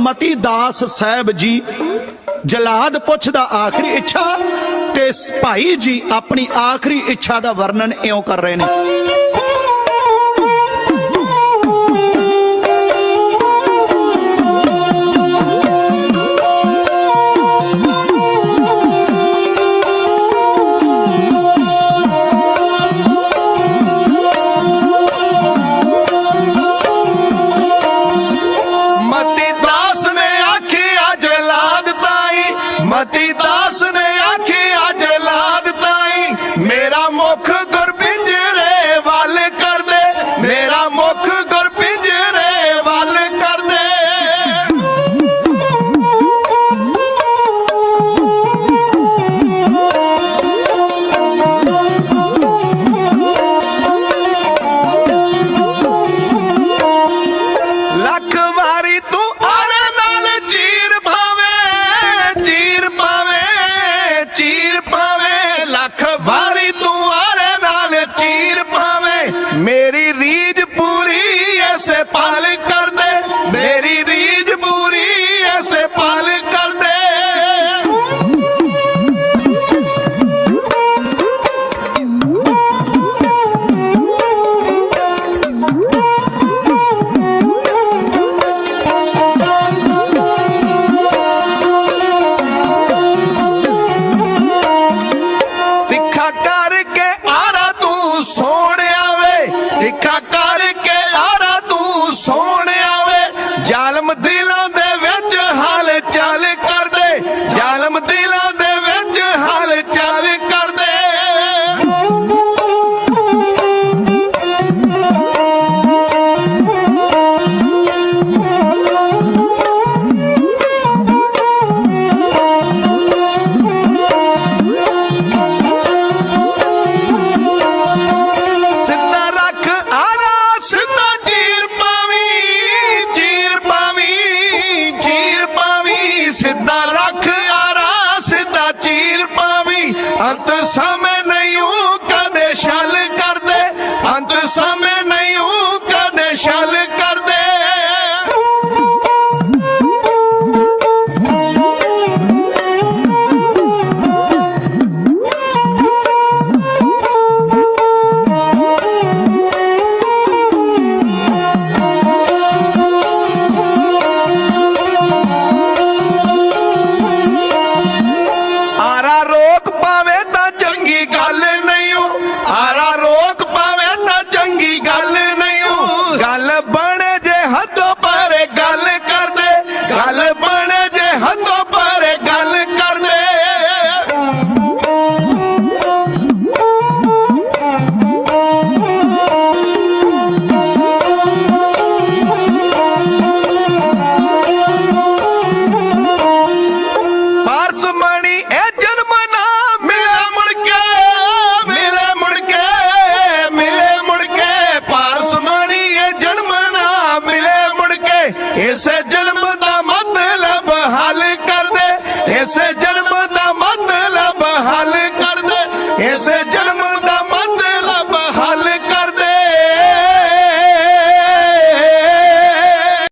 ਮਤੀ ਦਾਸ ਸਾਹਿਬ ਜੀ, ਜਲਾਦ ਪੁੱਛਦਾ ਆਖਰੀ ਇੱਛਾ ਤੇ ਭਾਈ ਜੀ ਆਪਣੀ ਆਖਰੀ ਇੱਛਾ ਦਾ ਵਰਣਨ ਇਉਂ ਕਰ ਰਹੇ ਨੇ।